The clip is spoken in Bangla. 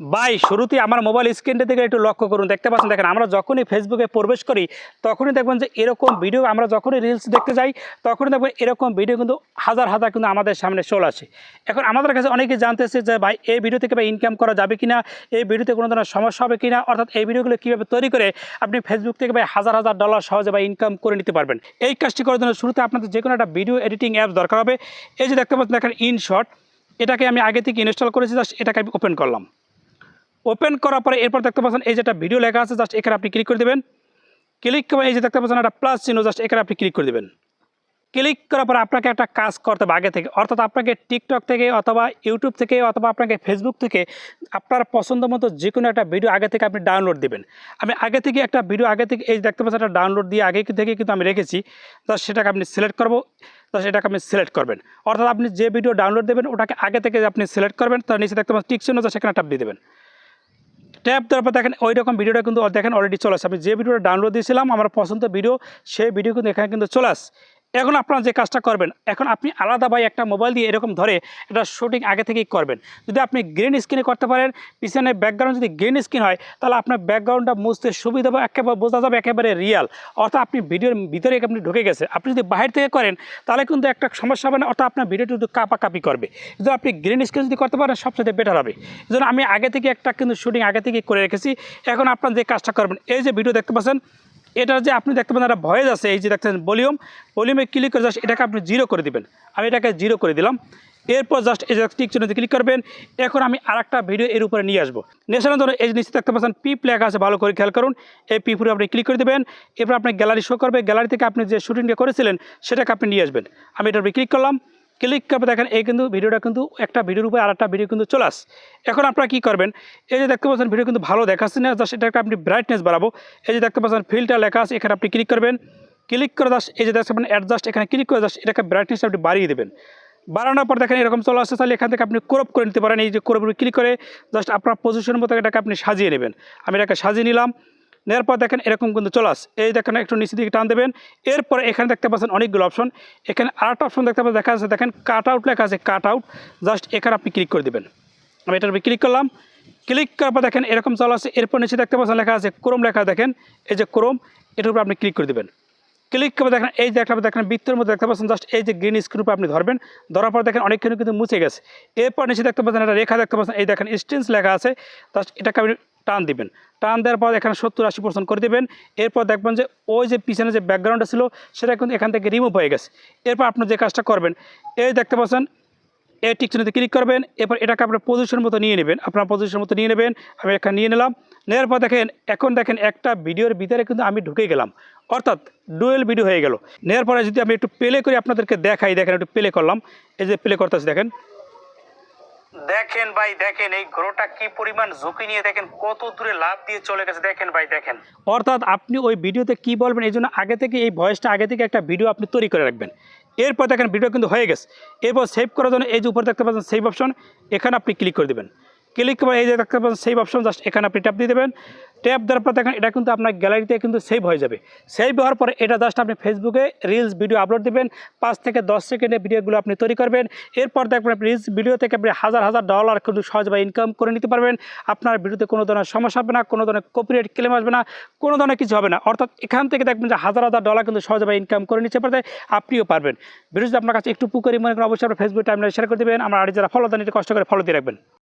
ভাই শুরুতে আমার মোবাইল স্ক্রিনটা থেকে একটু লক্ষ্য করুন। দেখতে পাচ্ছেন, দেখেন, আমরা যখনই ফেসবুকে প্রবেশ করি, তখনই দেখবেন যে এরকম ভিডিও আমরা যখনই রিলস দেখতে যাই, তখনই দেখবেন এরকম ভিডিও কিন্তু হাজার হাজার কিন্তু আমাদের সামনে চলে আসে। এখন আমাদের কাছে অনেকে জানতেছে যে, ভাই, এই ভিডিও থেকে ইনকাম করা যাবে কিনা? এই ভিডিওতে কোনো ধরনের সমস্যা হবে কিনা? অর্থাৎ এই ভিডিওগুলো কীভাবে তৈরি করে আপনি ফেসবুক থেকে ভাই হাজার হাজার ডলার সহজে বা ইনকাম করে নিতে পারবেন? এই কাজটি করার জন্য শুরুতে আপনাদের যে কোনো একটা ভিডিও এডিটিং অ্যাপ দরকার হবে। এই যে দেখতে পাচ্ছেন, দেখেন ইনশট এটাকে আমি আগে থেকে ইনস্টল করেছি জাস্ট এটাকে আমি ওপেন করলাম। ওপেন করার পরে এরপর দেখতে পাচ্ছেন, এই যেটা ভিডিও লেখা আছে জাস্ট এখানে আপনি ক্লিক করে দেবেন। ক্লিক করে এই যে দেখতে পাচ্ছেন, একটা প্লাস চিহ্ন জাস্ট এখানে আপনি ক্লিক করে দেবেন। ক্লিক করার পরে আপনাকে একটা কাজ করতে হবে আগে থেকে। অর্থাৎ আপনাকে টিকটক থেকে অথবা ইউটিউব থেকে অথবা আপনাকে ফেসবুক থেকে আপনার পছন্দ মতো যে কোনো একটা ভিডিও আগে থেকে আপনি ডাউনলোড দেবেন। আমি আগে থেকে একটা ভিডিও আগে থেকে এই যে দেখতে পাচ্ছেন, একটা ডাউনলোড দিয়ে আগে থেকে কিন্তু আমি রেখেছি। জাস্ট সেটাকে আপনি সিলেক্ট করব জাস্ট এটাকে আপনি সিলেক্ট করবেন। অর্থাৎ আপনি যে ভিডিও ডাউনলোড দেবেন, ওটাকে আগে থেকে আপনি সিলেক্ট করবেন, তার নিচে দেখতে পাচ্ছেন টিক চিহ্ন জাস্ট সেখানে টাপ দিয়ে দেবেন। ট্যাপ দেওয়ার পর দেখেন ওই রকম ভিডিওটা কিন্তু দেখেন অলরেডি চলে আসে। আমি যে ভিডিওটা ডাউনলোড দিয়েছিলাম, আমার পছন্দ ভিডিও, সেই ভিডিও কিন্তু এখানে কিন্তু চলে আসছে এখন আপনারা যে কাজটা করবেন, এখন আপনি আলাদা ভাই একটা মোবাইল দিয়ে এরকম ধরে এটা শুটিং আগে থেকেই করবেন। যদি আপনি গ্রিন স্ক্রিনে করতে পারেন, পিছনে ব্যাকগ্রাউন্ড যদি গ্রিন স্ক্রিন হয়, তাহলে আপনার ব্যাকগ্রাউন্ডটা মুছতে সুবিধা হবে একেবারে বোঝা যাবে একেবারে রিয়াল অর্থাৎ আপনি ভিডিওর ভিতরে আপনি ঢুকে গেছে আপনি যদি বাইরে থেকে করেন, তাহলে কিন্তু একটা সমস্যা হবে না, অর্থাৎ আপনার ভিডিওটি কিন্তু কাপাকাপি করবে। যদি আপনি গ্রিন স্ক্রিন যদি করতে পারেন, সবচেয়ে বেটার হবে। এই আমি আগে থেকে একটা কিন্তু শুটিং আগে থেকে করে রেখেছি। এখন আপনার যে কাজটা করবেন, এই যে ভিডিও দেখতে পাচ্ছেন এটা যে আপনি দেখতে পাচ্ছেন, একটা ভয়েস আছে, এই যে দেখতেছেন, ভলিউম। ভলিউমে ক্লিক করে জাস্ট এটাকে আপনি জিরো করে দিবেন। আমি এটাকে জিরো করে দিলাম। এরপর জাস্ট এই যে টিক চিহ্নতে ক্লিক করবেন। এখন আমি আরেকটা ভিডিও এর উপরে নিয়ে আসব। নেশানো ধরুন এই যে নিচে দেখতে পাচ্ছেন পিপ লেখা আছে, ভালো করে খেয়াল করুন। এই পিপুরে আপনি ক্লিক করে দেবেন। এরপর আপনি গ্যালারি শো করবে। গ্যালারি থেকে আপনি যে শুটিংটা করেছিলেন, সেটাকে আপনি নিয়ে আসবেন। আমি এটার উপরে ক্লিক করলাম। ক্লিক করবে, দেখেন এই কিন্তু ভিডিওটা কিন্তু একটা ভিডিওর উপরে আর একটা ভিডিও কিন্তু চলে আস এখন আপনারা কী করবেন, এই যে দেখতে পাচ্ছেন ভিডিও কিন্তু ভালো দেখাচ্ছে না জাস্ট এটাকে আপনি ব্রাইটনেস বাড়াবো। এই যে দেখতে পাচ্ছেন ফিল্টার লেখা আছে, এখানে আপনি ক্লিক করবেন। ক্লিক করে দাস এই যে দেখতে পাচ্ছেন অ্যাডজাস্ট এখানে ক্লিক করে দাস এটাকে ব্রাইটনেস আপনি বাড়িয়ে দেবেন। বাড়ানোর পর দেখেন এরকম চলে আসছে, তাহলে এখান থেকে আপনি ক্রপ করে নিতে পারেন। এই যে ক্রপ ক্লিক করে জাস্ট আপনার পজিশন মতো এটাকে আপনি সাজিয়ে নেবেন। আমি এটাকে সাজিয়ে নিলাম। নেওয়ার পর দেখেন এরকম কিন্তু চলে আস। এই দেখেন একটু নিচের দিকে টান দেবেন। এরপরে এখানে দেখতে পাচ্ছেন অনেকগুলো অপশন এখানে আরেকটা অপশন দেখতে পাচ্ছেন, দেখা যাচ্ছে দেখেন কাট আউট লেখা আছে কাট আউট জাস্ট এখানে আপনি ক্লিক করে দেবেন। আমি এটার উপরে ক্লিক করলাম। ক্লিক করার পর দেখেন এরকম চলে আসছে এরপর নিচে দেখতে পাচ্ছেন লেখা আছে ক্রোম লেখা, দেখেন এই যে ক্রোম এটার উপরে আপনি ক্লিক করে দেবেন। ক্লিক করে দেখেন, এই একটা দেখেন বৃত্তের মধ্যে দেখতে পাচ্ছেন জাস্ট এই যে গ্রিন স্ক্রিন আপনি ধরবেন। ধরার পর দেখেন অনেকখানি কিন্তু মুছে গেছে। এরপর নিচে দেখতে পাচ্ছেন একটা রেখা দেখতে পাচ্ছেন, এই দেখেন স্টেন্স লেখা আছে। জাস্ট এটাকে আপনি টান দিবেন। টান দেওয়ার পর এখানে সত্তর, আশি পার্সেন্ট করে দেবেন। এরপর দেখবেন যে ওই যে পিছনে যে ব্যাকগ্রাউন্ডটা ছিল, সেটা কিন্তু এখান থেকে রিমুভ হয়ে গেছে। এরপর আপনি যে কাজটা করবেন, এই দেখতে পাচ্ছেন, এই টিকচিহ্নতে ক্লিক করবেন। এরপর এটাকে আপনার পজিশন মতো নিয়ে নেবেন। আপনার পজিশন মতো নিয়ে নেবেন। আমি এখানে নিয়ে নিলাম। নেওয়ার পর দেখেন, এখন দেখেন একটা ভিডিওর ভিতরে কিন্তু আমি ঢুকে গেলাম। অর্থাৎ ডুয়েল ভিডিও হয়ে গেল। নেওয়ার পরে যদি আমি একটু প্লে করে, আপনাদেরকে দেখাই। দেখেন, একটু প্লে করলাম। এই যে প্লে করতেছি, দেখেন। দেখেন ভাই, দেখেন, এই গ্রোটা কি পরিমাণ ঝুঁকি নিয়ে দেখেন, কত দূরে লাভ দিয়ে চলে গেছে। দেখেন ভাই, দেখেন। অর্থাৎ আপনি ওই ভিডিওতে কি বলবেন, এই জন্য আগে থেকে, এই ভয়েসটা আগে থেকে একটা ভিডিও আপনি তৈরি করে রাখবেন। এরপর দেখেন, ভিডিও কিন্তু হয়ে গেছে। এরপর সেভ করার জন্য এই যে উপরে দেখতে পাচ্ছেন সেভ অপশন এখানে আপনি ক্লিক করে দেবেন। ক্লিক করে এই যে দেখতে পাচ্ছেন সেভ অপশন জাস্ট এখানে আপনি ট্যাপ দিয়ে দেবেন। ট্যাপ দেওয়ার পর দেখেন এটা কিন্তু আপনার গ্যালারিতে কিন্তু সেভ হয়ে যাবে। সেভ হওয়ার পরে এটা জাস্ট আপনি ফেসবুকে রিলস ভিডিও আপলোড দেবেন। পাঁচ থেকে দশ সেকেন্ডের ভিডিওগুলো আপনি তৈরি করবেন। এরপর দেখবেন রিলস ভিডিও থেকে আপনি হাজার হাজার ডলার কিন্তু সহজভাবে ইনকাম করে নিতে পারবেন। আপনার ভিডিওতে কোনো ধরনের সমস্যা হবে না, কোনো ধরনের কপিরাইট ক্লেম আসবে না, কোনো ধরনের কিছু হবে না। অর্থাৎ এখান থেকে দেখবেন যে হাজার হাজার ডলার কিন্তু সহজভাবে ইনকাম করে নিতে পারবে আপনিও পারবেন। ভিডিও যদি আপনার কাছে একটু পুকুরি মনে করেন, অবশ্যই আপনার ফেসবুক টাইমলাইনে শেয়ার করে দেবেন। আমার আর যারা ফলো দেন একটু কষ্ট করে ফলো দিয়ে রাখবেন।